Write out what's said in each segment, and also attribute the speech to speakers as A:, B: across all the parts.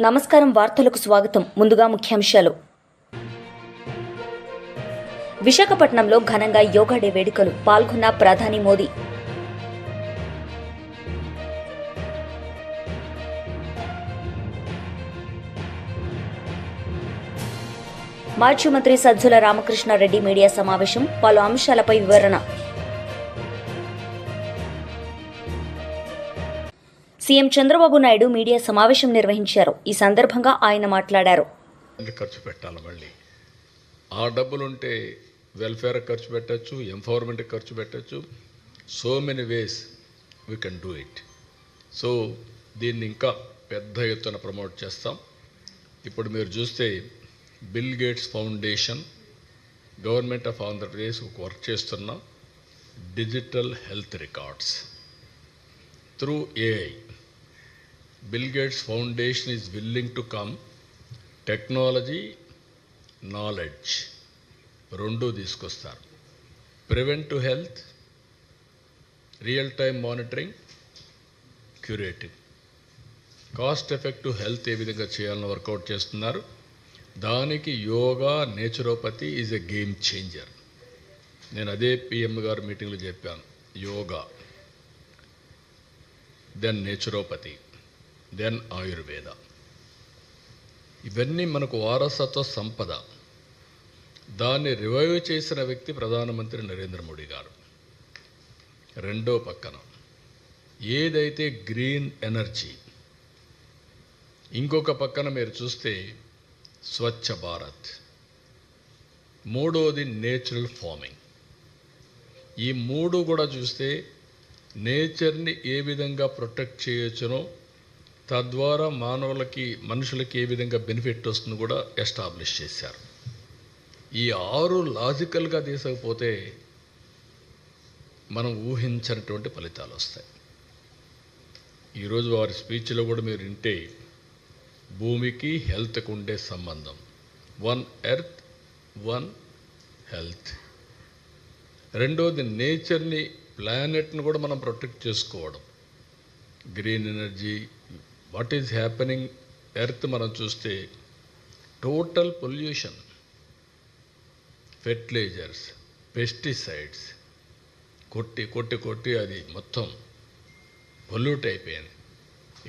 A: నమస్కారం వార్తలకు స్వాగతం. ముందుగా ముఖ్యాంశాలు. విశాఖపట్నంలో ఘనంగా యోగా డే వేడుకలు. పాల్గొన్న ప్రధాని మోదీ. మాజీ మంత్రి సజ్జల రామకృష్ణారెడ్డి మీడియా సమావేశం. పలు అంశాలపై వివరణ. సీఎం చంద్రబాబు నాయుడు మీడియా సమావేశం నిర్వహించారు. ఈ సందర్భంగా ఆయన మాట్లాడారు.
B: ఖర్చు పెట్టాలి మళ్ళీ. ఆ డబ్బులు ఉంటే వెల్ఫేర్ ఖర్చు పెట్టచ్చు ఎంపవర్మెంట్ ఖర్చు పెట్టచ్చు. So many ways we can do it. So దీన్ని ఇంకా పెద్ద ఎత్తున ప్రమోట్ చేస్తాం. ఇప్పుడు మీరు చూస్తే Bill Gates Foundation government of Andhra Pradesh ఒక వర్క్ చేస్తున్నాం digital health records. Through AI. Bill Gates Foundation is willing to come technology knowledge రెండూ తీసుకొస్తారు. Prevent to health real time monitoring curative cost effective health ఏ విధంగా చేయాలని work out చేస్తున్నారు. దానికి yoga naturopathy is a game changer నేను అదే PM గారు మీటింగ్లో చెప్పాను. Yoga then naturopathy then Ayurveda ఇవన్నీ మనకు వారసత్వ సంపద. దాన్ని రివైవ్ చేసిన వ్యక్తి ప్రధానమంత్రి నరేంద్ర మోడీ గారు. రెండో పక్కన ఏదైతే గ్రీన్ ఎనర్జీ ఇంకొక పక్కన మీరు చూస్తే స్వచ్ఛ భారత్. మూడోది నేచురల్ ఫార్మింగ్ ఈ మూడు కూడా చూస్తే నేచర్ని ఏ విధంగా ప్రొటెక్ట్ చేయొచ్చునో తద్వారా మానవులకి మనుషులకి ఏ విధంగా బెనిఫిట్ వస్తుందో కూడా ఎస్టాబ్లిష్ చేశారు. ఈ ఆరు లాజికల్గా తీసుకపోతే మనం ఊహించినటువంటి ఫలితాలు వస్తాయి. ఈరోజు వారి స్పీచ్లో కూడా మీరు వింటే భూమికి హెల్త్కు ఉండే సంబంధం. వన్ ఎర్త్ వన్ హెల్త్ రెండోది నేచర్ని ప్లానెట్ని కూడా మనం ప్రొటెక్ట్ చేసుకోవడం. Green energy what is happening earth మనం చూస్తే టోటల్ పొల్యూషన్ ఫెర్టిలైజర్స్ పెస్టిసైడ్స్ కొట్టి కొట్టి కొట్టి అది మొత్తం పొల్యూట్ అయిపోయింది.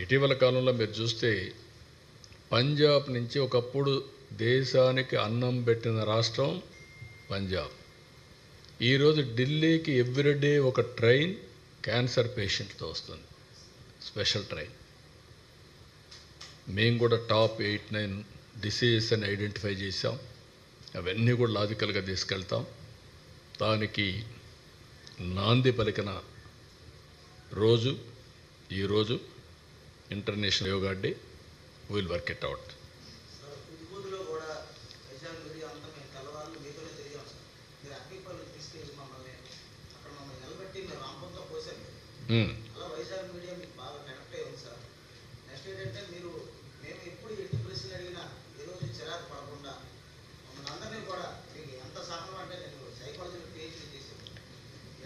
B: ఇటీవల కాలంలో మీరు చూస్తే పంజాబ్ నుంచి ఒకప్పుడు దేశానికి అన్నం పెట్టిన రాష్ట్రం పంజాబ్ ఈరోజు ఢిల్లీకి ఎవ్రీడే ఒక ట్రైన్ క్యాన్సర్ పేషెంట్తో వస్తుంది. స్పెషల్ ట్రైన్ మేము కూడా టాప్ ఎయిట్ నైన్ డిసీజెస్ అని ఐడెంటిఫై చేసాం అవన్నీ కూడా లాజికల్గా తీసుకెళ్తాం. దానికి నాంది పలికిన రోజు ఈరోజు international yoga day will work it out.
C: బూత్లో కూడా వైజాగ్ మీడియా అంతా మేము తెల్లవాళ్ళు మీతోనే తిరిగాం సార్ మీరు అగ్నిపల్లి తీసుకెళ్ళి మమ్మల్ని అక్కడ మమ్మల్ని నిలబెట్టి మీరు రాంపంతో పోసారు మీరు. అలా వైజాగ్ మీడియా మీకు బాగా కనెక్ట్ అయ్యి ఉంది సార్ నెక్స్ట్ ఏంటంటే మీరు మేము ఎప్పుడు ఎట్టి ప్రశ్నలు అడిగినా ఏ రోజు చిరాకు పడకుండా మమ్మల్ని అందరినీ కూడా మీకు ఎంత సహనం అంటే నేను సైకాలజీలో పిహెచ్డీ చేశాను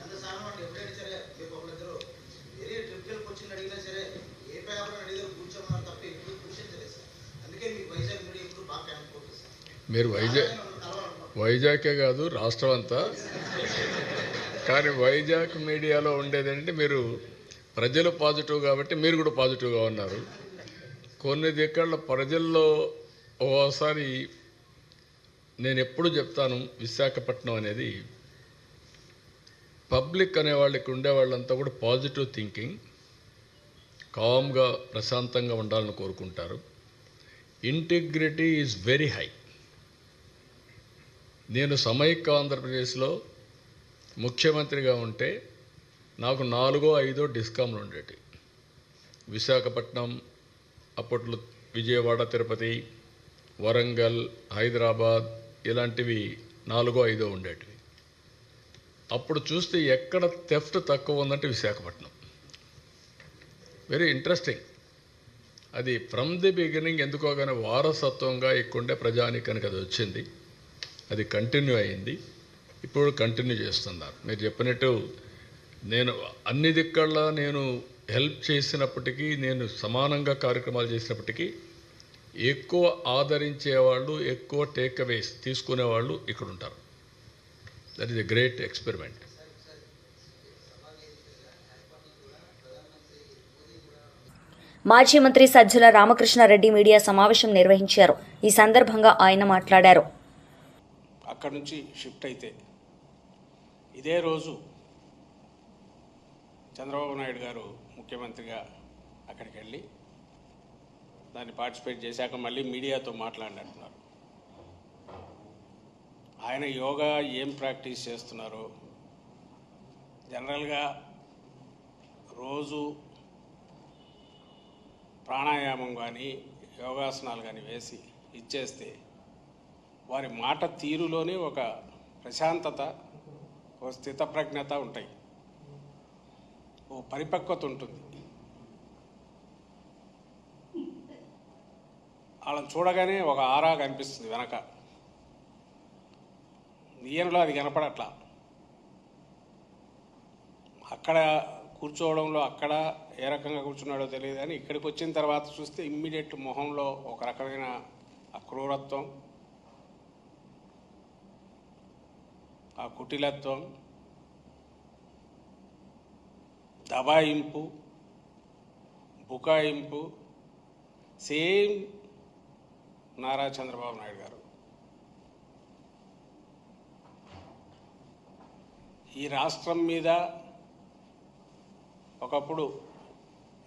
C: ఎంత సహనం అంటే ఎప్పుడైనా సరే మీకు ఒకరిద్దరు వేరే ట్రిప్కి క్వశ్చన్ అడిగినా సరే ఏ పేపర్ అడిగారు కూర్చోమన్నారు తప్ప ఎప్పుడు కృషించలేదు సార్ అందుకే మీకు వైజాగ్ మీడియా ఎప్పుడు బాగా కనెక్ట్ అవుతుంది సార్
B: మీరు వైజాగ్
C: వైజాగ్కే
B: వైజాగే కాదు రాష్ట్రం అంతా. కానీ వైజాగ్ మీడియాలో ఉండేదంటే మీరు ప్రజలు పాజిటివ్ కాబట్టి మీరు కూడా పాజిటివ్గా ఉన్నారు. కొన్ని దిక్కళ్ళ ప్రజల్లో ఓసారి నేను ఎప్పుడు చెప్తాను విశాఖపట్నం అనేది పబ్లిక్ అనే వాళ్ళకి ఉండే వాళ్ళంతా కూడా పాజిటివ్ థింకింగ్ కామ్గా ప్రశాంతంగా ఉండాలని కోరుకుంటారు. Integrity is very high. నేను సమైక్య ఆంధ్రప్రదేశ్లో ముఖ్యమంత్రిగా ఉంటే నాకు నాలుగో ఐదో డిస్కామ్లు ఉండేవి విశాఖపట్నం అప్పట్లో విజయవాడ తిరుపతి వరంగల్ హైదరాబాద్ ఇలాంటివి నాలుగో ఐదో ఉండేటివి. అప్పుడు చూస్తే ఎక్కడ థెఫ్ట్ తక్కువ ఉందంటే విశాఖపట్నం. వెరీ ఇంట్రెస్టింగ్ అది ఫ్రమ్ ది బిగినింగ్ ఎందుకోగానే వారసత్వంగా ఇక్కడుండే ప్రజానికానికి అది వచ్చింది. అది కంటిన్యూ అయింది. ఇప్పుడు కంటిన్యూ చేస్తున్నారు. మీరు చెప్పినట్టు నేను అన్ని దిక్కల్లా నేను హెల్ప్ చేసినప్పటికీ నేను సమానంగా కార్యక్రమాలు చేసినప్పటికీ ఎక్కువ ఆదరించేవాళ్ళు ఎక్కువ టేక్అవేస్ తీసుకునేవాళ్ళు ఇక్కడ ఉంటారు that is a great experiment
A: మాజీ మంత్రి సజ్జల రామకృష్ణారెడ్డి మీడియా సమావేశం నిర్వహించారు. ఈ సందర్భంగా ఆయన మాట్లాడారు.
D: అక్కడి నుంచి షిఫ్ట్ అయితే. ఇదే రోజు చంద్రబాబు నాయుడు గారు ముఖ్యమంత్రిగా అక్కడికి వెళ్ళి దాన్ని పార్టిసిపేట్ చేశాక మళ్ళీ మీడియాతో మాట్లాడినట్టున్నారు. ఆయన యోగా ఏం ప్రాక్టీస్ చేస్తున్నారో జనరల్గా రోజు ప్రాణాయామం కానీ యోగాసనాలు కానీ వేసి ఇచ్చేస్తే వారి మాట తీరులోనే ఒక ప్రశాంతత ఓ స్థితప్రజ్ఞత ఉంటాయి. ఓ పరిపక్వత ఉంటుంది. వాళ్ళని చూడగానే ఒక ఆరా కనిపిస్తుంది వెనక. ఈయనలో అది కనపడట్లా. అక్కడ కూర్చోవడంలో అక్కడ ఏ రకంగా కూర్చున్నాడో తెలియదు కానీ ఇక్కడికి వచ్చిన తర్వాత చూస్తే ఇమ్మీడియట్ మొహంలో ఒక రకమైన క్రూరత్వం ఆ కుటిలత్వం దబాయింపు బుకాయింపు సేమ్ నారా చంద్రబాబు నాయుడు గారు. ఈ రాష్ట్రం మీద ఒకప్పుడు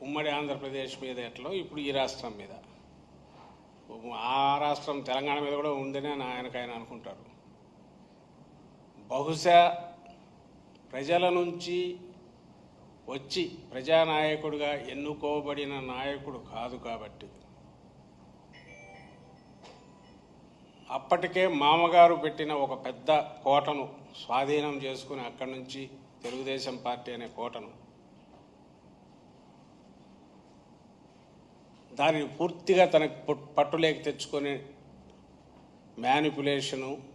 D: ఉమ్మడి ఆంధ్రప్రదేశ్ మీద ఎట్లో ఇప్పుడు ఈ రాష్ట్రం మీద. ఆ రాష్ట్రం తెలంగాణ మీద కూడా ఉందని ఆయనకైనా అనుకుంటారు. బహుశా ప్రజల నుంచి వచ్చి ప్రజానాయకుడిగా ఎన్నుకోబడిన నాయకుడు కాదు కాబట్టి. అప్పటికే మామగారు పెట్టిన ఒక పెద్ద కోటను స్వాధీనం చేసుకుని అక్కడి నుంచి తెలుగుదేశం పార్టీ అనే కోటను దానిని పూర్తిగా తనకు పట్టులేక తెచ్చుకొని మ్యానిపులేషను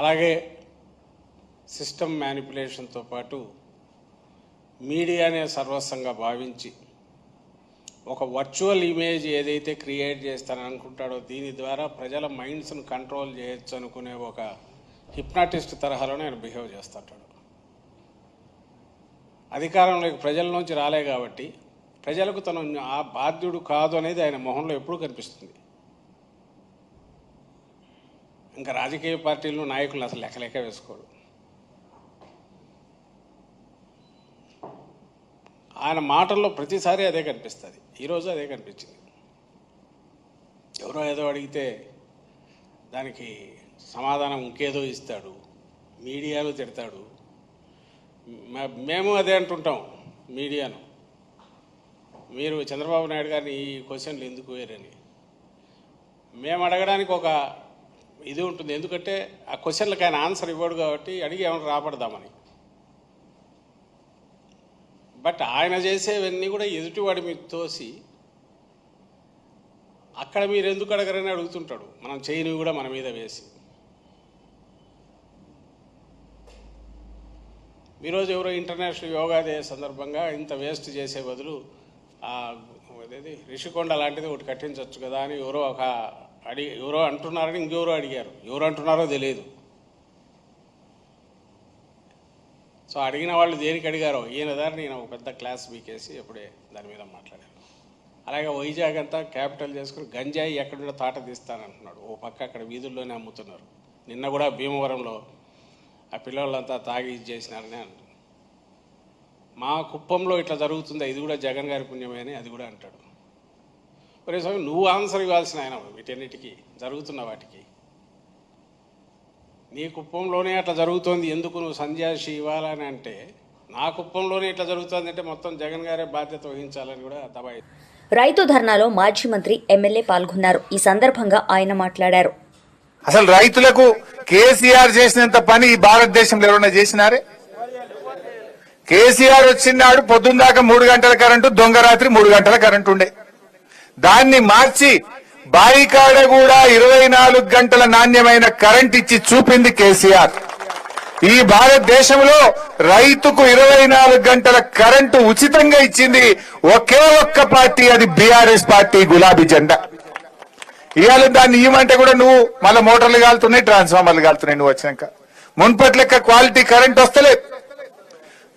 D: అలాగే సిస్టమ్ మ్యానిపులేషన్తో పాటు మీడియానే సర్వస్వంగా భావించి ఒక వర్చువల్ ఇమేజ్ ఏదైతే క్రియేట్ చేస్తానని అనుకుంటాడో దీని ద్వారా ప్రజల మైండ్స్ను కంట్రోల్ చేయొచ్చు అనుకునే ఒక హిప్నాటిస్ట్ తరహాలోనే ఆయన బిహేవ్ చేస్తుంటాడు. అధికారంలోకి ప్రజల నుంచి రాలే కాబట్టి ప్రజలకు తను ఆ బాధ్యుడు కాదు అనేది ఆయన మొహంలో ఎప్పుడూ కనిపిస్తుంది. ఇంకా రాజకీయ పార్టీలు నాయకులు అసలు లెక్క లెక్క వేసుకోడు ఆయన మాటల్లో ప్రతిసారి అదే కనిపిస్తుంది. ఈరోజు అదే కనిపించింది. ఎవరో ఏదో అడిగితే దానికి సమాధానం ఇంకేదో ఇస్తాడు. మీడియాను తిడతాడు. మేము అదే అంటుంటాం మీడియాను. మీరు చంద్రబాబు నాయుడు గారిని ఈ క్వశ్చన్లు ఎందుకు వేరని మేము అడగడానికి ఒక ఇది ఉంటుంది. ఎందుకంటే ఆ క్వశ్చన్లకు ఆయన ఆన్సర్ ఇవ్వడు కాబట్టి అడిగి ఏమైనా రాబడదామని. బట్ ఆయన చేసేవన్నీ కూడా ఎదుటివాడి మీద తోసి అక్కడ మీరు ఎందుకు అడగరని అడుగుతుంటాడు. మనం చేయనివి కూడా మన మీద వేసి. ఈరోజు ఎవరో ఇంటర్నేషనల్ యోగా డే సందర్భంగా ఇంత వేస్ట్ చేసే బదులు అదేది రిషికొండ లాంటిది ఒకటి కట్టించవచ్చు కదా అని ఎవరో ఒక అడిగి ఎవరో అంటున్నారని ఇంకెవరో అడిగారు. ఎవరు అంటున్నారో తెలియదు. సో అడిగిన వాళ్ళు దేనికి అడిగారో? ఈయన దారి నేను ఒక పెద్ద క్లాస్ బీకేసి ఇప్పుడే దాని మీద మాట్లాడాను. అలాగే వైజాగ్ అంతా క్యాపిటల్ చేసుకుని గంజాయి ఎక్కడుండో తాట తీస్తానంటున్నాడు. ఓ పక్క అక్కడ వీధుల్లోనే అమ్ముతున్నారు. నిన్న కూడా భీమవరంలో ఆ పిల్లలంతా తాగి ఇది చేసినారని అంటారు మా కుప్పంలో ఇట్లా జరుగుతుంది? ఇది కూడా జగన్ గారి పుణ్యమే అని అది కూడా అంటాడు. ఒరే స్వామి నువ్వు ఆన్సర్ ఇవ్వాల్సిన ఆయన వీటన్నిటికీ జరుగుతున్న వాటికి. నీ కుప్పంలోనే అట్లా జరుగుతోంది ఎందుకు నువ్వు సంధ్యాషి ఇవ్వాలని అంటే నా కుప్పంలోనే ఇట్లా జరుగుతుంది అంటే మొత్తం జగన్ గారే బాధ్యత వహించాలని కూడా దబాయి.
A: రైతు ధర్నాలో మాజీ మంత్రి ఎమ్మెల్యే పాల్గొన్నారు. ఈ సందర్భంగా ఆయన మాట్లాడారు.
E: అసలు రైతులకు కేసీఆర్ చేసినంత పని ఈ భారతదేశంలో ఎవరైనా చేసినారే? కేసీఆర్ వచ్చినాడు పొద్దున్న దాకా మూడు గంటల కరెంటు దొంగ రాత్రి మూడు గంటల కరెంటు ఉండే. దాన్ని మార్చి బాయికాడ కూడా ఇరవై నాలుగు గంటల నాణ్యమైన కరెంట్ ఇచ్చి చూపింది కేసీఆర్. ఈ భారతదేశంలో రైతుకు ఇరవై నాలుగు గంటల కరెంటు ఉచితంగా ఇచ్చింది ఒకే ఒక్క పార్టీ అది బీఆర్ఎస్ పార్టీ గులాబీ జెండా. ఇవాళ దాన్ని ఇవ్వమంటే కూడా నువ్వు మళ్ళీ మోటార్లు కాలుతున్నాయి ట్రాన్స్ఫార్మర్లు కాలుతున్నాయి నువ్వు వచ్చినాక. మున్పటి లెక్క క్వాలిటీ కరెంట్ వస్తలేదు.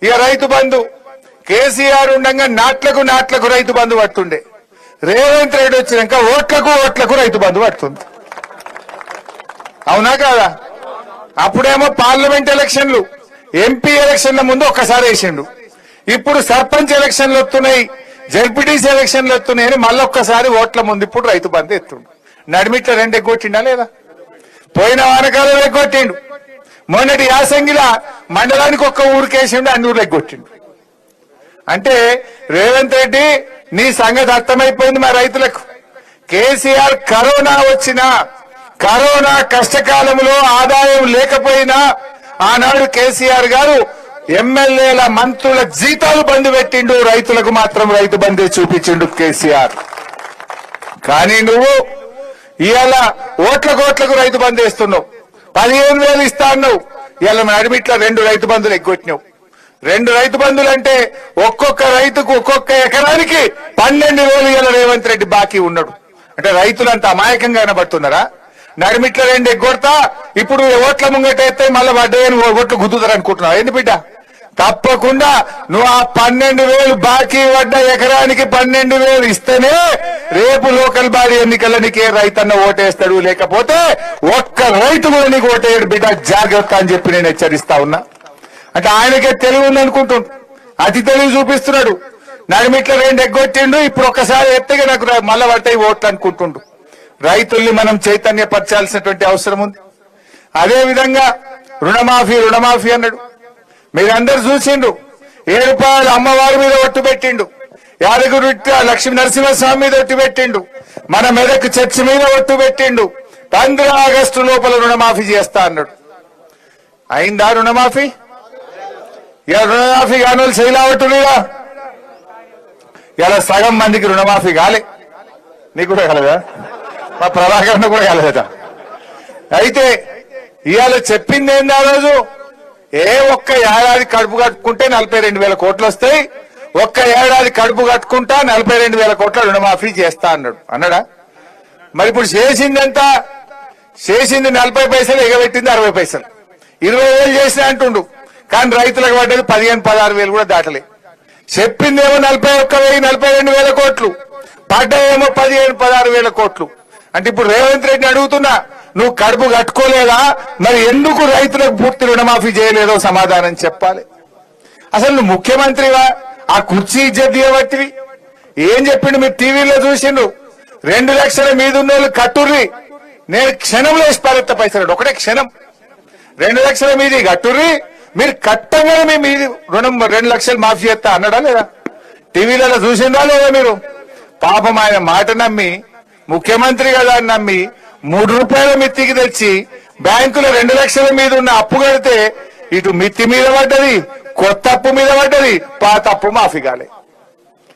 E: ఇక రైతు బంధు కేసీఆర్ ఉండగా నాట్లకు నాట్లకు రైతు బంధు పట్టుండే. రేవంత్ రెడ్డి వచ్చినాక ఓట్లకు ఓట్లకు రైతు బంధు పడుతుంది. అవునా కాదా? అప్పుడేమో పార్లమెంట్ ఎలక్షన్లు ఎంపీ ఎలక్షన్ల ముందు ఒక్కసారి వేసిండు. ఇప్పుడు సర్పంచ్ ఎలక్షన్లు వస్తున్నాయి జడ్పీటీసీ ఎలక్షన్లు వస్తున్నాయని మళ్ళొక్కసారి ఓట్ల ముందు ఇప్పుడు రైతు బంధు ఎత్తుండు. నడిమిట్ల రెండు ఎగ్గొట్టిండా లేదా? పోయిన వానకాలం ఎగ్గొట్టిండు. మొన్నటి యాసంగిలా మండలానికి ఒక్క ఊరికేసిండు అన్ని ఊర్లు ఎగ్గొట్టిండు. అంటే రేవంత్ రెడ్డి నీ సంగతి అర్థమైపోయింది మా రైతులకు. కేసీఆర్ కరోనా వచ్చినా కరోనా కష్టకాలంలో ఆదాయం లేకపోయినా ఆనాడు కేసీఆర్ గారు ఎమ్మెల్యేల మంత్రుల జీతాలు బంద్ పెట్టిండు రైతులకు మాత్రం రైతు బంధే చూపించిండు కేసీఆర్. కానీ నువ్వు ఇవాళ ఓట్ల కోట్లకు రైతు బంధు వేస్తున్నావు. పదిహేను వేలు ఇస్తా అన్నావు. ఇవాళ నడిమిట్ల రెండు రైతు బంధులు ఎగ్గొట్టినావు. రెండు రైతు బంధులు అంటే ఒక్కొక్క రైతుకు ఒక్కొక్క ఎకరానికి పన్నెండు వేలు ఇవాళ రేవంత్ రెడ్డి బాకీ ఉన్నాడు. అంటే రైతులు అంత అమాయకంగా కనబడుతున్నారా నడిమిట్ల రెండు ఎగ్గొడతా ఇప్పుడు ఓట్ల ముంగట అయితే మళ్ళీ వడ్డేని ఓట్లు గుద్దుతారు అనుకుంటున్నావు ఏంది బిడ్డ? తప్పకుండా నువ్వు ఆ పన్నెండు వేలు బాకీ పడ్డ ఎకరానికి పన్నెండు వేలు ఇస్తేనే రేపు లోకల్ బాడీ ఎన్నికల్లో నీకే రైతన్న ఓటేస్తాడు? లేకపోతే ఒక్క రైతు కూడా నీకు ఓటేయడు బిడ్డ. జాగ్రత్త అని చెప్పి నేను హెచ్చరిస్తా ఉన్నా. అంటే ఆయనకే తెలివి ఉందనుకుంటుండు అతి తెలివి చూపిస్తున్నాడు. నడిమిట్ల రెండు ఎగ్గొట్టిండు ఇప్పుడు ఒక్కసారి ఎత్తగా నాకు మళ్ళా పడతాయి ఓట్లు అనుకుంటుండు. రైతుల్ని మనం చైతన్యపరచాల్సినటువంటి అవసరం ఉంది. అదే విధంగా రుణమాఫీ రుణమాఫీ అన్నాడు. మీరందరూ చూసిండు ఏ రూపాయలు అమ్మవారి మీద ఒట్టు పెట్టిండు. యాదగిరి లక్ష్మీ నరసింహస్వామి మీద ఒట్టు పెట్టిండు. మన మెదక్ చర్చి మీద ఒట్టు పెట్టిండు. పంద్ర ఆగస్టు లోపల రుణమాఫీ చేస్తా అన్నాడు. అయిందా రుణమాఫీ? ఇలా రుణమాఫీ కాని వాళ్ళు శైలావట్టుగా ఇలా సగం మందికి రుణమాఫీ కాలే. నీకు కూడా కలదా? మా ప్రభాకర్ కూడా కాలేదట. అయితే ఇవాళ చెప్పింది ఏంది ఆ రోజు? ఏ ఒక్క ఏడాది కడుపు కట్టుకుంటే నలభై రెండు వేల కోట్లు వస్తాయి. ఒక్క ఏడాది కడుపు కట్టుకుంటా నలభై రెండు వేల కోట్ల రుణమాఫీ చేస్తా అన్నాడు. అన్నాడా? మరి ఇప్పుడు చేసింది చేసింది నలభై పైసలు ఎగబెట్టింది అరవై పైసలు. ఇరవై వేలు చేసిన అంటుండు. కానీ రైతులకు పడ్డది పదిహేను పదహారు వేలు కూడా దాటలే. చెప్పిందేమో నలభై ఒక్క వెయ్యి నలభై రెండు వేల కోట్లు. పడ్డాయేమో పదిహేను పదహారు వేల కోట్లు. అంటే ఇప్పుడు రేవంత్ రెడ్డి అడుగుతున్నా నువ్వు కడుపు కట్టుకోలేదా? మరి ఎందుకు రైతులకు పూర్తి రుణమాఫీ చేయలేదో సమాధానం చెప్పాలి. అసలు నువ్వు ముఖ్యమంత్రివా? ఆ కుర్చీ ఇజ్జత్ ఏం చెప్పిండు మీరు టీవీలో చూసిండు రెండు లక్షల మీద ఉన్న వాళ్ళు కట్టుర్రి. నేను క్షణంలో వేసి పారెత్త పైసలు ఒకటే క్షణం. రెండు లక్షల మీది కట్టుర్రి మీరు కట్టంగానే మేము మీది రుణం రెండు లక్షలు మాఫీ చేస్తా అన్నాడా లేదా? టీవీలలో చూసిందా లేదా మీరు? పాపం ఆయన మాట నమ్మి ముఖ్యమంత్రి కదా అని నమ్మి మూడు రూపాయల మిత్తికి తెచ్చి బ్యాంకులో రెండు లక్షల మీద ఉన్న అప్పు కడితే ఇటు మిత్తి మీద పడ్డది కొత్త అప్పు మీద పడ్డది పాత అప్పు మాఫీ కాలే.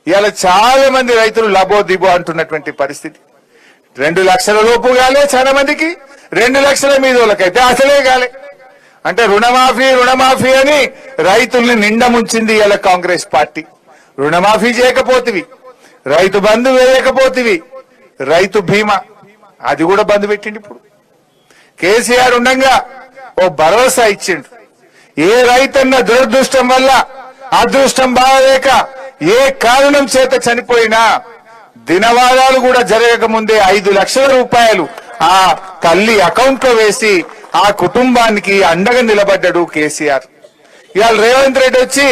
E: ఇలా చాలా మంది రైతులు లబో దిబో అంటున్నటువంటి పరిస్థితి. రెండు లక్షల లోపు కాలే చాలా మందికి రెండు లక్షల మీద వాళ్ళకైతే అసలే కాలే. అంటే రుణమాఫీ రుణమాఫీ అని రైతుల్ని నిండముంచింది ఇలా కాంగ్రెస్ పార్టీ. రుణమాఫీ చేయకపోతివి. రైతు బంధు వేయకపోతివి. రైతు బీమా. అది కూడా బంద్ పెట్టిండు ఇప్పుడు. కేసీఆర్ ఉండగా ఓ భరోసా ఇచ్చిండు. ఏ రైతన్న దురదృష్టం వల్ల అదృష్టం బాగలేక ఏ కారణం చేత చనిపోయినా దినవాదాలు కూడా జరగక ముందే ఐదు లక్షల రూపాయలు ఆ తల్లి అకౌంట్లో వేసి ఆ కుటుంబానికి అండగా నిలబడ్డాడు కేసీఆర్. ఇవాళ రేవంత్ రెడ్డి వచ్చి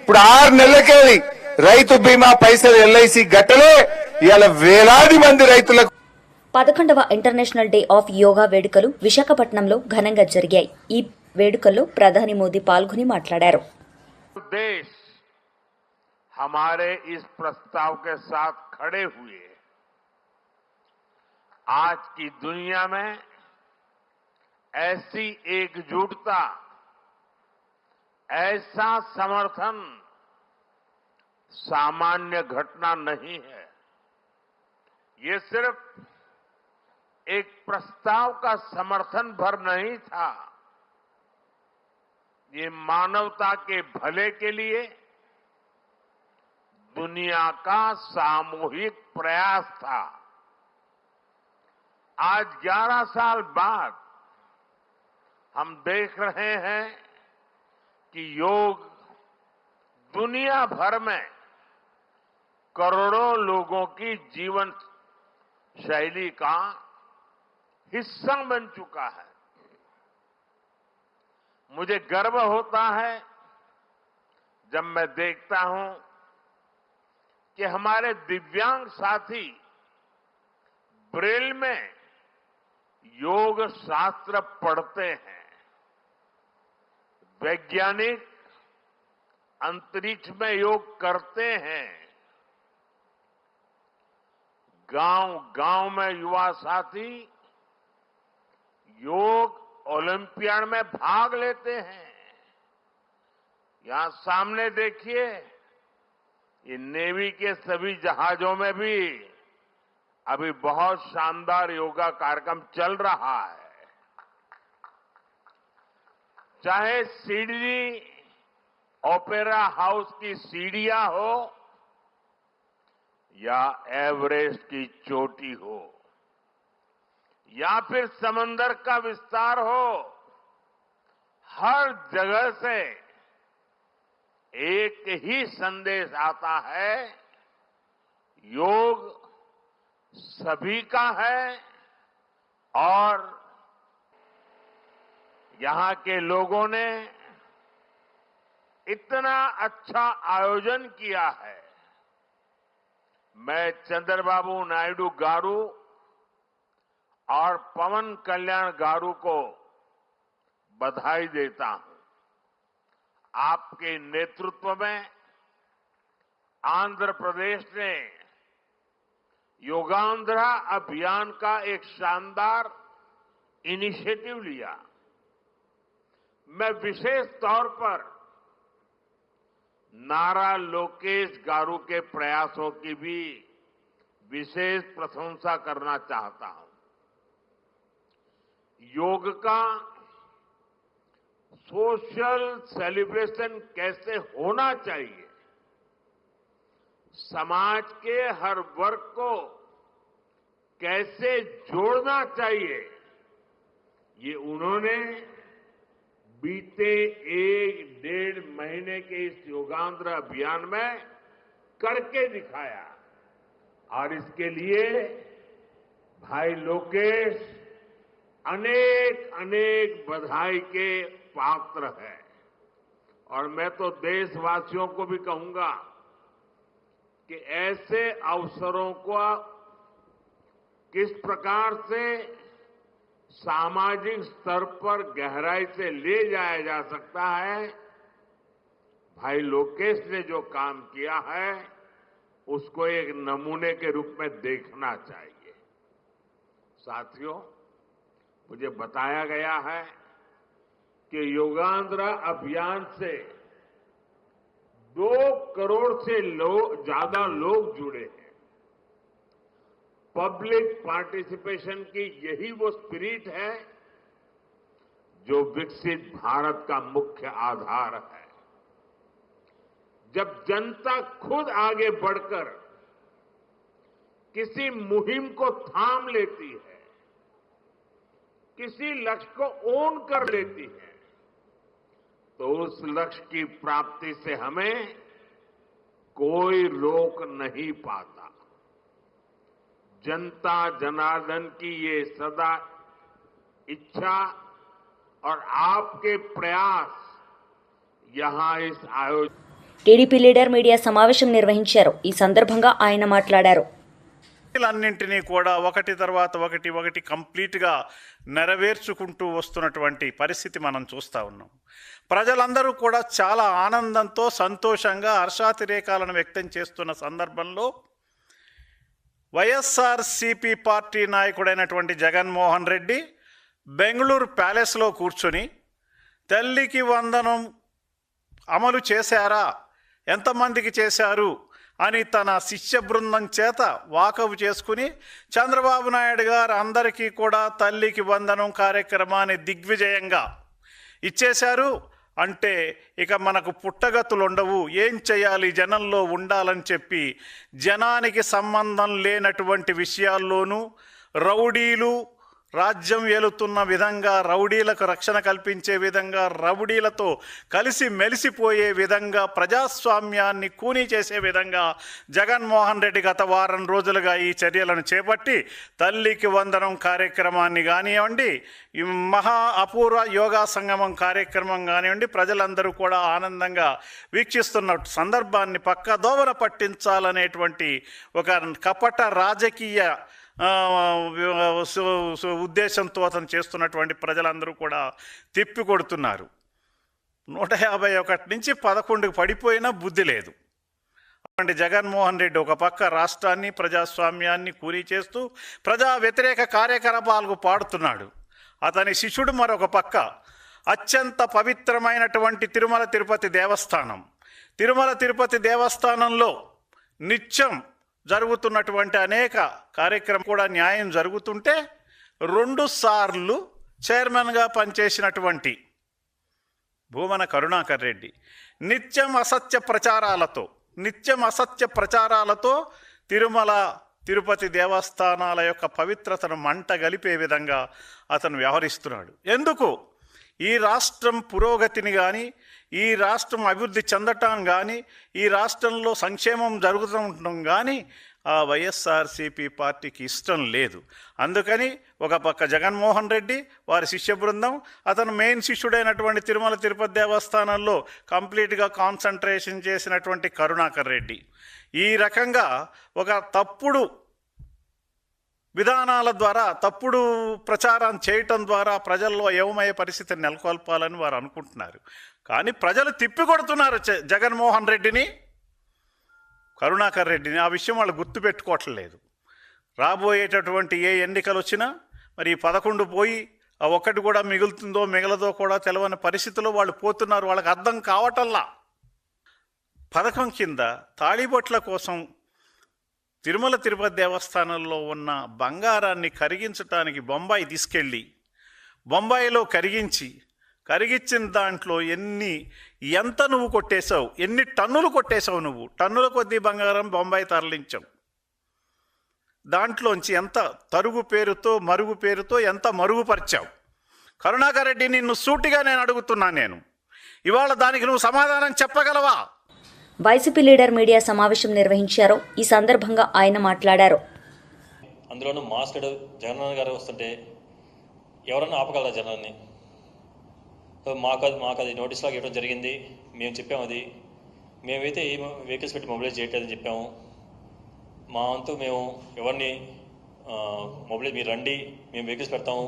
E: ఇప్పుడు ఆరు నెలలకేది రైతు బీమా పైసలు ఎల్ఐసి గట్టలే ఇవాళ వేలాది మంది రైతులకు
A: పదకొండవ ఇంటర్నేషనల్ డే ఆఫ్ యోగా వేడుకలు విశాఖపట్నంలో ఘనంగా జరిగాయి. ఈ వేడుకల్లో ప్రధాని మోదీ పాల్గొని మాట్లాడారు.
F: హమారే ఇస్ ప్రస్తావ్ కే సాత్ ఖడే హుయే. आज की दुनिया में ऐसी एकजुटता, ऐसा समर्थन सामान्य घटना नहीं है। ये सिर्फ़ एक प्रस्ताव का समर्थन भर नहीं था। ये मानवता के भले के लिए दुनिया का सामूहिक प्रयास था। आज 11 साल बाद हम देख रहे हैं कि योग दुनिया भर में करोड़ों लोगों की जीवन शैली का हिस्सा बन चुका है। मुझे गर्व होता है जब मैं देखता हूँ कि हमारे दिव्यांग साथी ब्रेल में योग शास्त्र पढ़ते हैं। वैज्ञानिक अंतरिक्ष में योग करते हैं। गाँव गाँव में युवा साथी योग ओलंपियाड में भाग लेते हैं। यहाँ सामने देखिए, ये नेवी के सभी जहाजों में भी अभी बहुत शानदार योगा कार्यक्रम चल रहा है। चाहे सीढ़ी ओपेरा हाउस की सीढ़ियाँ हो या एवरेस्ट की चोटी हो, या फिर समंदर का विस्तार हो, हर जगह से एक ही संदेश आता है, योग सभी का है और यहाँ के लोगों ने इतना अच्छा आयोजन किया है। मैं चंद्रबाबू नायडू गारू और पवन कल्याण गारू को बधाई देता हूँ। आपके नेतृत्व में आंध्र प्रदेश ने योगांध्रा अभियान का एक शानदार इनिशिएटिव लिया। मैं विशेष तौर पर नारा लोकेश गारू के प्रयासों की भी विशेष प्रशंसा करना चाहता हूँ। योग का सोशल सेलिब्रेशन कैसे होना चाहिए? समाज के हर वर्ग को कैसे जोड़ना चाहिए, ये उन्होंने बीते एक डेढ़ महीने के इस योगांध्र अभियान में करके दिखाया। और इसके लिए भाई लोकेश अनेक अनेक बधाई के पात्र है। और मैं तो देशवासियों को भी कहूँगा कि ऐसे अवसरों को किस प्रकार से सामाजिक स्तर पर गहराई से ले जाया जा सकता है? भाई लोकेश ने जो काम किया है, उसको एक नमूने के रूप में देखना चाहिए। साथियों, मुझे बताया गया है कि योगांध्रा अभियान से दो करोड़ से लो, ज़्यादा लोग जुड़े हैं। पब्लिक पार्टिसिपेशन की यही वो स्पिरिट है जो विकसित भारत का मुख्य आधार है। जब जनता खुद आगे बढ़कर किसी मुहिम को थाम लेती है किसी लक्ष्य को ओन कर लेती है तो उस लक्ष्य की प्राप्ति से हमें कोई रोक नहीं पाता जनता जनार्दन की ये सदा इच्छा और आपके प्रयास यहां इस आयोजन
A: టీడీపీ లీడర్ మీడియా సమావేశం నిర్వహించారు ఈ సందర్భంగా ఆయన మాట్లాడారు
G: అన్నింటినీ కూడా ఒకటి తర్వాత ఒకటి ఒకటి కంప్లీట్గా నెరవేర్చుకుంటూ వస్తున్నటువంటి పరిస్థితి మనం చూస్తూ ఉన్నాం. ప్రజలందరూ కూడా చాలా ఆనందంతో సంతోషంగా హర్షాతిరేకాలను వ్యక్తం చేస్తున్న సందర్భంలో వైఎస్ఆర్సిపి పార్టీ నాయకుడైనటువంటి జగన్మోహన్ రెడ్డి బెంగళూరు ప్యాలెస్లో కూర్చొని తల్లికి వందనం అమలు చేశారా? ఎంతమందికి చేశారు? అని తన శిష్య బృందం చేత వాకపు చేసుకుని చంద్రబాబు నాయుడు గారు అందరికీ కూడా తల్లికి వందనం కార్యక్రమాన్ని దిగ్విజయంగా ఇచ్చేశారు. అంటే ఇక మనకు పుట్టగతులు ఉండవు ఏం చేయాలి? జనంలో ఉండాలని చెప్పి జనానికి సంబంధం లేనటువంటి విషయాల్లోనూ రౌడీలు రాజ్యం ఏలుతున్న విధంగా రౌడీలకు రక్షణ కల్పించే విధంగా రౌడీలతో కలిసి మెలిసిపోయే విధంగా ప్రజాస్వామ్యాన్ని కూనీ చేసే విధంగా జగన్మోహన్ రెడ్డి గత వారం రోజులుగా ఈ చర్యలను చేపట్టి తల్లికి వందనం కార్యక్రమాన్ని కానివ్వండి ఈ మహా అపూర్వ యోగా సంగమం కార్యక్రమం కానివ్వండి ప్రజలందరూ కూడా ఆనందంగా వీక్షిస్తున్న సందర్భాన్ని పక్క దోవన పట్టించాలనేటువంటి ఒక కపట రాజకీయ ఉద్దేశంతో అతను చేస్తున్నటువంటి ప్రజలందరూ కూడా తిప్పి కొడుతున్నారు. నూట యాభై ఒకటి నుంచి పదకొండుకు పడిపోయినా బుద్ధి లేదు. అటువంటి జగన్మోహన్ రెడ్డి ఒక పక్క రాష్ట్రాన్ని ప్రజాస్వామ్యాన్ని కూలీ చేస్తూ ప్రజా వ్యతిరేక కార్యకలాపాలకు పాడుతున్నాడు. అతని శిష్యుడు మరొక పక్క అత్యంత పవిత్రమైనటువంటి తిరుమల తిరుపతి దేవస్థానం. తిరుమల తిరుపతి దేవస్థానంలో నిత్యం జరుగుతున్నటువంటి అనేక కార్యక్రమం కూడా న్యాయం జరుగుతుంటే రెండు సార్లు చైర్మన్గా పనిచేసినటువంటి భూమన కరుణాకర్ రెడ్డి నిత్యం అసత్య ప్రచారాలతో నిత్యం అసత్య ప్రచారాలతో తిరుమల తిరుపతి దేవస్థానాల యొక్క పవిత్రతను మంట గలిపే విధంగా అతను వ్యవహరిస్తున్నాడు. ఎందుకు? ఈ రాష్ట్రం పురోగతిని కానీ ఈ రాష్ట్రం అభివృద్ధి చెందటం కానీ ఈ రాష్ట్రంలో సంక్షేమం జరుగుతుండటం కానీ ఆ వైఎస్ఆర్సీపీ పార్టీకి ఇష్టం లేదు. అందుకని ఒక పక్క జగన్మోహన్ రెడ్డి వారి శిష్య బృందం అతను మెయిన్ శిష్యుడైనటువంటి తిరుమల తిరుపతి దేవస్థానంలో కంప్లీట్గా కాన్సన్ట్రేషన్ చేసినటువంటి కరుణాకర్ రెడ్డి. ఈ రకంగా ఒక తప్పుడు విధానాల ద్వారా తప్పుడు ప్రచారం చేయటం ద్వారా ప్రజల్లో ఏమయ్యే పరిస్థితిని నెలకొల్పాలని వారు అనుకుంటున్నారు. కానీ ప్రజలు తిప్పికొడుతున్నారు జగన్మోహన్ రెడ్డిని కరుణాకర్ రెడ్డిని. ఆ విషయం వాళ్ళు గుర్తుపెట్టుకోవట్లేదు రాబోయేటటువంటి ఏ ఎన్నికలు వచ్చినా మరి ఈ పదకొండు పోయి ఆ ఒక్కటి కూడా మిగులుతుందో మిగలదో కూడా తెలవని పరిస్థితిలో వాళ్ళు పోతున్నారు. వాళ్ళకి అర్థం కావటంలా. పథకం కింద తాళిబొట్ల కోసం తిరుమల తిరుపతి దేవస్థానంలో ఉన్న బంగారాన్ని కరిగించటానికి బొంబాయి తీసుకెళ్ళి బొంబాయిలో కరిగించి కరిగించిన దాంట్లో ఎన్ని ఎంత నువ్వు కొట్టేశావు ఎన్ని టన్నులు కొట్టేశావు నువ్వు? టన్నుల కొద్దీ బంగారం బొంబాయి తరలించావు దాంట్లోంచి ఎంత తరుగు పేరుతో మరుగు పేరుతో ఎంత మరుగుపరిచావు కరుణాకర్ రెడ్డి నిన్ను సూటిగా నేను అడుగుతున్నా నేను. ఇవాళ దానికి నువ్వు సమాధానం చెప్పగలవా?
A: వైసీపీ లీడర్ మీడియా సమావేశం నిర్వహించారు. ఈ సందర్భంగా ఆయన మాట్లాడారు.
H: అందులోనూ మాస్క్ జగన్మోహన్ గారు వస్తుంటే ఎవరన్నా ఆపగలరా జనాన్ని మాకు అది మాకు అది నోటీస్ లాగా ఇవ్వడం జరిగింది. మేము చెప్పాము అది. మేమైతే ఏ వెహికల్స్ పెట్టి మొబిలైజ్ చేయట్లేదని చెప్పాము. మా వంతు మేము ఎవరిని మొబిలైజ్ మీరు రండి మేము వెహికల్స్ పెడతాము.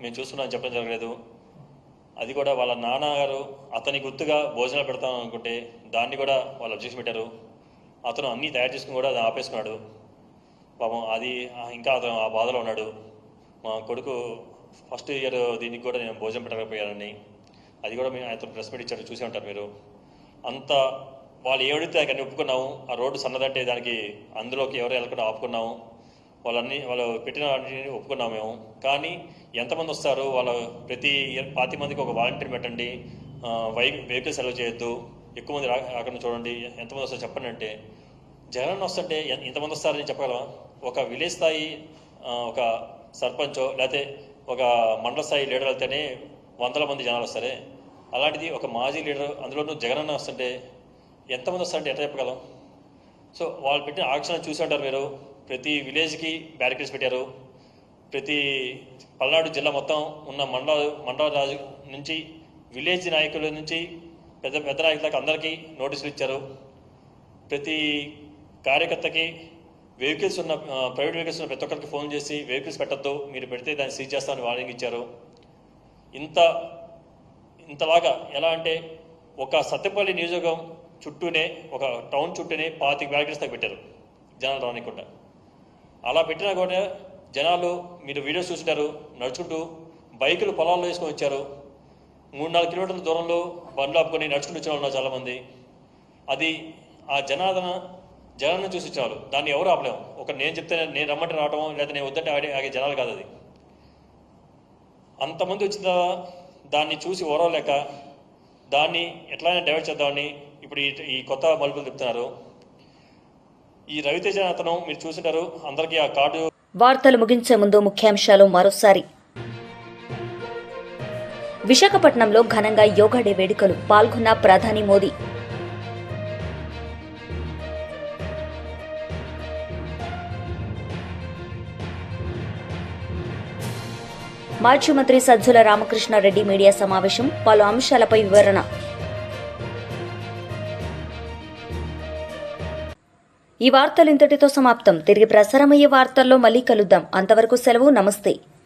H: మేము చూస్తున్నాం చెప్పడం జరగలేదు. అది కూడా వాళ్ళ నాన్నగారు అతని గుర్తుగా భోజనాలు పెడతాం అనుకుంటే దాన్ని కూడా వాళ్ళు అబ్జెక్షన్ పెట్టారు. అతను అన్నీ తయారు చేసుకుని కూడా అది ఆపేసుకున్నాడు. పాపం అది ఇంకా అతను ఆ బాధలో ఉన్నాడు. మా కొడుకు ఫస్ట్ ఇయర్ దీనికి కూడా నేను భోజనం పెట్టకపోయానని అది కూడా మేము అతను ప్రెస్ మీట్ ఇచ్చారు చూసే ఉంటారు మీరు. అంత వాళ్ళు ఏడితే దాన్ని ఒప్పుకున్నాము ఆ రోడ్డు సన్నదంటే దానికి అందులోకి ఎవరు వెళ్ళకుండా ఆపుకున్నాము వాళ్ళన్ని వాళ్ళు పెట్టిన వాటిని ఒప్పుకున్నాము మేము. కానీ ఎంతమంది వస్తారు వాళ్ళ ప్రతి ఇయర్ పాతి మందికి ఒక వాలంటీర్ పెట్టండి వై వెహికల్స్ సెలవు చేయొద్దు ఎక్కువ మంది రా రాకుండా చూడండి ఎంతమంది వస్తారు చెప్పండి అంటే జగన్ వస్తుంటే ఇంతమంది వస్తారని చెప్పగలవా? ఒక విలేజ్ స్థాయి ఒక సర్పంచో లేకపోతే ఒక మండల స్థాయి లీడర్ వెళ్తేనే వందల మంది జనాలు వస్తారే? అలాంటిది ఒక మాజీ లీడర్ అందులోనూ జగన్ అన్న వస్తుంటే ఎంతమంది వస్తారంటే ఎట్లా చెప్పగలం? సో వాళ్ళు పెట్టిన ఆక్షన్ చూసి ఉంటారు మీరు. ప్రతి విలేజ్కి బ్యారికేడ్స్ పెట్టారు. ప్రతి పల్నాడు జిల్లా మొత్తం ఉన్న మండల మండల రాజు నుంచి విలేజ్ నాయకుల నుంచి పెద్ద పెద్ద నాయకులకు అందరికీ నోటీసులు ఇచ్చారు. ప్రతి కార్యకర్తకి వెహికల్స్ ఉన్న ప్రైవేట్ వెహికల్స్ ఉన్న ప్రతి ఒక్కరికి ఫోన్ చేసి వెహికల్స్ పెట్టద్దు. మీరు పెడితే దాన్ని సీజ్ చేస్తామని వార్నింగ్ ఇచ్చారు. ఇంత ఇంతలాగా ఎలా అంటే ఒక సత్యపల్లి నియోజకవర్గం చుట్టూనే ఒక టౌన్ చుట్టూనే పాతిక బ్యారికేడ్స్ దాకా పెట్టారు జనాలు రానికుండా. అలా పెట్టినా కూడా జనాలు మీరు వీడియోస్ చూసినారు నడుచుకుంటూ బైకులు పొలాల్లో వేసుకొని వచ్చారు. మూడు నాలుగు కిలోమీటర్ల దూరంలో బండ్లు ఆపుకొని నడుచుకుంటూ వచ్చిన వాళ్ళు ఉన్నారు చాలామంది అది ఆ జనాదన జనాన్ని చూసి వచ్చినారు దాన్ని ఎవరు ఆపలేము. ఒక నేను చెప్తే నేను రమ్మంటే రావడం లేదా నేను వద్దంటే ఆడే ఆగే జనాలు కాదు అది. అంతమంది వచ్చిన తర్వాత దాన్ని చూసి ఓరవలేక దాన్ని ఎట్లయినా డైవర్ట్ చేద్దామని ఇప్పుడు ఈ కొత్త మలుపులు చెప్తున్నారు ఈ రవితేజ అతను మీరు చూసింటారు అందరికీ ఆ కార్డు
A: వార్తలు ముగించే ముందు ముఖ్యాంశాలు మరోసారి. విశాఖపట్నంలో ఘనంగా యోగా డే వేడుకలు పాల్గొన్న ప్రధాని మోదీ. మాజీ మంత్రి సజ్జల రామకృష్ణారెడ్డి మీడియా సమావేశం పలు అంశాలపై వివరణ. ఈ వార్తలు ఇంతటితో సమాప్తం. తిరిగి ప్రసారమయ్యే వార్తల్లో మళ్ళీ కలుద్దాం. అంతవరకు సెలవు. నమస్తే.